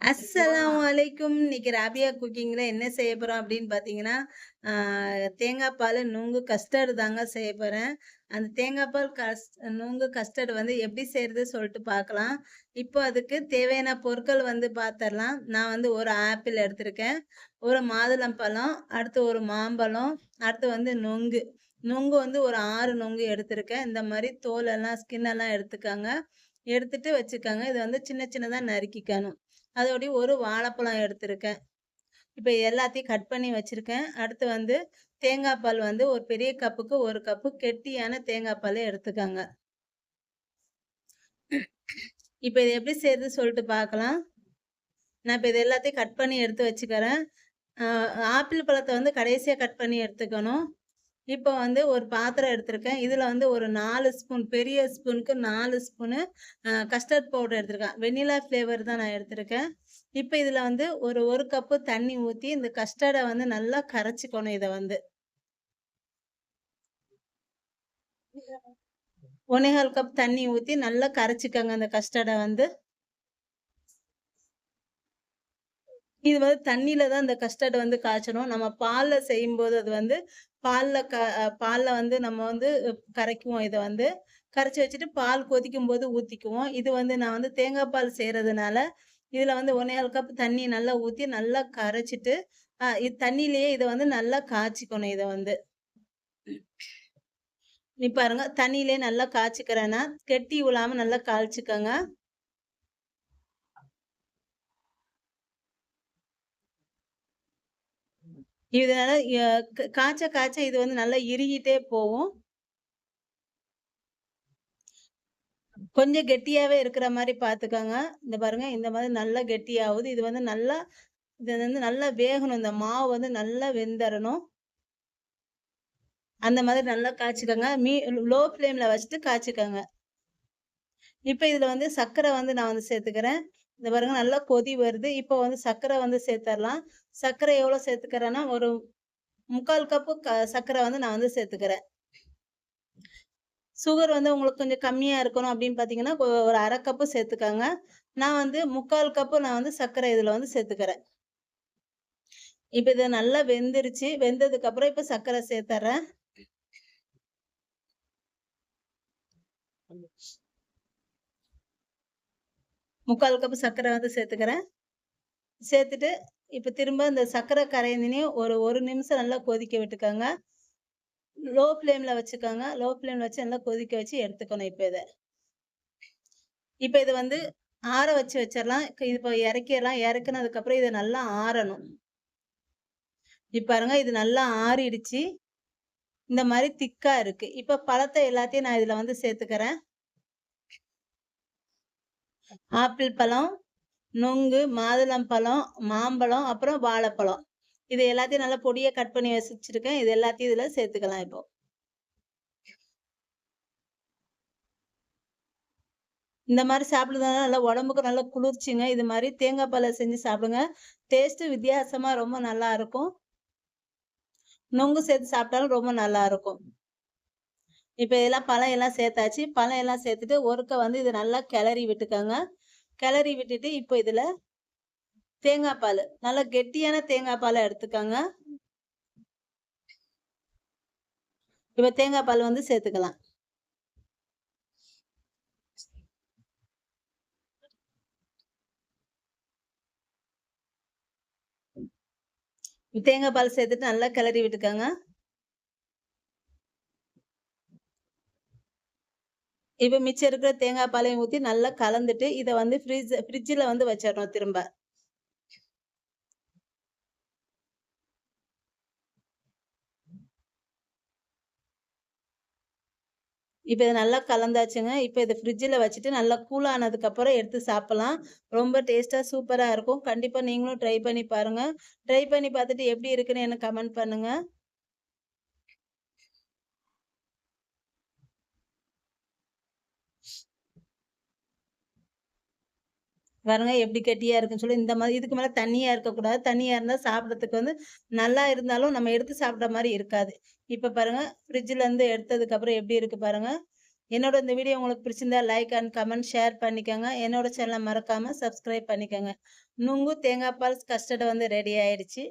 அஸ்ஸலாம் அலைக்கும் இன்னைக்கு ராபியா குக்கிங்ல என்ன செய்ய போறோம் அப்படின்னு பார்த்தீங்கன்னா ஆஹ், தேங்காய் பால் நுங்கு கஸ்டர்டு தாங்க செய்ய போறேன். அந்த தேங்காய் பால் கஸ் நுங்கு கஸ்டர்டு வந்து எப்படி செய்யறது சொல்லிட்டு பார்க்கலாம் இப்போ அதுக்கு தேவையான பொருட்கள் வந்து பார்த்துடலாம் நான் வந்து ஒரு ஆப்பிள் எடுத்திருக்கேன். ஒரு மாதுளம்பழம் அடுத்து ஒரு மாம்பழம் அடுத்து வந்து நுங்கு. நுங்கு வந்து ஒரு ஆறு நுங்கு எடுத்திருக்கேன். இந்த மாதிரி தோல் எல்லாம் ஸ்கின் எல்லாம் எடுத்துக்கோங்க. எடுத்துட்டு வச்சுக்கோங்க. இது வந்து சின்ன சின்னதாக நறுக்கிக்கணும். அதோடய ஒரு வாழைப்பழம் எடுத்திருக்கேன். இப்போ எல்லாத்தையும் கட் பண்ணி வச்சுருக்கேன். அடுத்து வந்து தேங்காய் பால் வந்து ஒரு பெரிய கப்புக்கு ஒரு கப்பு கெட்டியான தேங்காய் பாலை எடுத்துக்கோங்க. இப்போ இது எப்படி செய்யுது சொல்லிட்டு பார்க்கலாம். நான் இப்போ இது எல்லாத்தையும் கட் பண்ணி எடுத்து வச்சுக்கிறேன். ஆப்பிள் பழத்தை வந்து கடைசியாக கட் பண்ணி எடுத்துக்கணும். இப்போ வந்து ஒரு பாத்திரம் எடுத்திருக்கேன். இதில் வந்து ஒரு நாலு ஸ்பூன் பெரிய ஸ்பூனுக்கு நாலு ஸ்பூனு கஸ்டர்ட் பவுடர் எடுத்திருக்கேன். வெண்ணிலா ஃப்ளேவர் தான் நான் எடுத்திருக்கேன். இப்போ இதில் வந்து ஒரு ஒரு கப்பு தண்ணி ஊற்றி இந்த கஸ்டர்டை வந்து நல்லா கரைச்சிக்கணும் இதை வந்து. ஒன்னேகால் கப் தண்ணி ஊற்றி நல்லா கரைச்சிக்கோங்க அந்த கஸ்டர்டை வந்து. இது வந்து தண்ணியில தான் இந்த கஸ்டர்ட் வந்து காய்ச்சணும். நம்ம பாலில் செய்யும்போது அது வந்து பால்ல க பாலில் வந்து நம்ம வந்து கரைக்குவோம் இதை வந்து. கரைச்சி வச்சுட்டு பால் கொதிக்கும் போது ஊற்றிக்குவோம் இது வந்து நான் வந்து தேங்காய் பால் செய்யறதுனால இதில் வந்து ஒன்னேகால் கப் தண்ணி நல்லா ஊற்றி நல்லா கரைச்சிட்டு இது தண்ணியிலேயே இதை வந்து நல்லா காய்ச்சிக்கணும் இதை வந்து. நீ பாருங்க தண்ணியிலே நல்லா காய்ச்சிக்கிறேன்னா கெட்டி விழாம நல்லா காய்ச்சிக்கோங்க. இதனால காய்ச்ச காய்ச்ச இது வந்து நல்லா இறுகிட்டே போகும் கொஞ்சம் கெட்டியாவே இருக்கிற மாதிரி பார்த்துக்கோங்க இந்த பாருங்க இந்த மாதிரி நல்லா கெட்டியாகுது. இது வந்து நல்லா இது வந்து நல்லா வேகணும். இந்த மாவு வந்து நல்லா வெந்தரணும். அந்த மாதிரி நல்லா காய்ச்சிக்கோங்க. மீ லோ ஃப்ளேம்ல வச்சுட்டு காய்ச்சிக்கோங்க. இப்போ இதுல வந்து சர்க்கரை வந்து நான் வந்து சேர்த்துக்கிறேன். இந்த பாருங்க நல்லா கொதி வருது. இப்போ வந்து சர்க்கரை வந்து சேர்த்துடலாம் சர்க்கரை எவ்வளோ சேர்த்துக்கிறேன்னா ஒரு முக்கால் கப்பு க சர்க்கரை வந்து நான் வந்து சேர்த்துக்கிறேன். சுகர் வந்து உங்களுக்கு கொஞ்சம் கம்மியாக இருக்கணும் அப்படின்னு பார்த்தீங்கன்னா ஒரு அரை கப்பு சேர்த்துக்கோங்க. நான் வந்து முக்கால் கப்பு நான் வந்து சர்க்கரை இதில் வந்து சேர்த்துக்கிறேன். இப்போ இது நல்லா வெந்துருச்சு. வெந்ததுக்கு அப்புறம் இப்போ சர்க்கரை சேர்த்துறேன் முக்கால் கப்பு சர்க்கரை வந்து சேர்த்துக்கிறேன். சேர்த்துட்டு இப்போ திரும்ப இந்த சர்க்கரை கரையினையும் ஒரு ஒரு நிமிஷம் நல்லா கொதிக்க விட்டுக்கோங்க. லோ ஃப்ளேமில் வச்சுக்கோங்க லோ ஃப்ளேமில் வச்சு நல்லா கொதிக்க வச்சு எடுத்துக்கணும் இப்போ இதை. இப்போ இதை வந்து ஆற வச்சு வச்சிடலாம். இது இப்போ இறக்கிடலாம். இறக்குனதுக்கு அப்புறம் இதை நல்லா ஆறணும். இப்போ பாருங்க இது நல்லா ஆறிடுச்சு. இந்த மாதிரி திக்கா இருக்கு. இப்போ பழத்தை எல்லாத்தையும் நான் இதுல வந்து சேர்த்துக்கிறேன். ஆப்பிள் பழம் நுங்கு மாதுளம்பழம் மாம்பழம் அப்புறம் வாழைப்பழம். இது எல்லாத்தையும் நல்லா பொடியை கட் பண்ணி வச்சிருக்கேன். இது எல்லாத்தையும் இதுல சேர்த்துக்கலாம் இப்போ. இந்த மாதிரி சாப்பிடுறதுனால நல்லா உடம்புக்கு நல்லா குளிர்ச்சிங்க. இது மாதிரி தேங்காய் பாலை செஞ்சு சாப்பிடுங்க. டேஸ்ட் வித்தியாசமா ரொம்ப நல்லா இருக்கும். நொங்கு சேர்த்து சாப்பிட்டாலும் ரொம்ப நல்லா இருக்கும். இப்போ இதெல்லாம் பழம் எல்லாம் சேர்த்தாச்சு. பழம் எல்லாம் சேர்த்துட்டு ஒருக்க வந்து இதை நல்லா கிளறி விட்டுக்கோங்க. கிளறி விட்டுட்டு இப்போ இதில் தேங்காய் பால் நல்லா கெட்டியான தேங்காய் பாலை எடுத்துக்கோங்க. இப்போ தேங்காய் பால் வந்து சேர்த்துக்கலாம். தேங்காய் பால் சேர்த்துட்டு நல்லா கிளறி விட்டுக்கோங்க. இப்போ மிச்சம் இருக்கிற தேங்காய் பாலையும் ஊற்றி நல்லா கலந்துட்டு இதை வந்து ஃப்ரிட்ஜ் ஃப்ரிட்ஜில் வந்து வச்சிடணும் திரும்ப. இப்போ இது நல்லா கலந்தாச்சுங்க. இப்போ இதை ஃப்ரிட்ஜில் வச்சுட்டு நல்லா கூல் எடுத்து சாப்பிடலாம். ரொம்ப டேஸ்ட்டாக சூப்பராக இருக்கும். கண்டிப்பாக நீங்களும் ட்ரை பண்ணி பாருங்க. ட்ரை பண்ணி பார்த்துட்டு எப்படி இருக்குன்னு எனக்கு கமெண்ட் பண்ணுங்க. பாருங்க எப்படி கெட்டியா இருக்குன்னு சொல்லி இந்த மாதிரி இதுக்கு மேல தண்ணியா இருக்கக்கூடாது. தண்ணியா இருந்தா சாப்பிட்றதுக்கு வந்து நல்லா இருந்தாலும் நம்ம எடுத்து சாப்பிட்ற மாதிரி இருக்காது. இப்ப பாருங்க ஃப்ரிட்ஜ்ல இருந்து எடுத்ததுக்கு அப்புறம் எப்படி இருக்கு பாருங்க. என்னோட இந்த வீடியோ உங்களுக்கு பிடிச்சிருந்தா லைக் அண்ட் கமெண்ட் ஷேர் பண்ணிக்கோங்க. என்னோட சேனலை மறக்காமல் சப்ஸ்கிரைப் பண்ணிக்கோங்க. நுங்கு தேங்காய் பால் கஸ்டர்டு வந்து ரெடி ஆயிடுச்சு.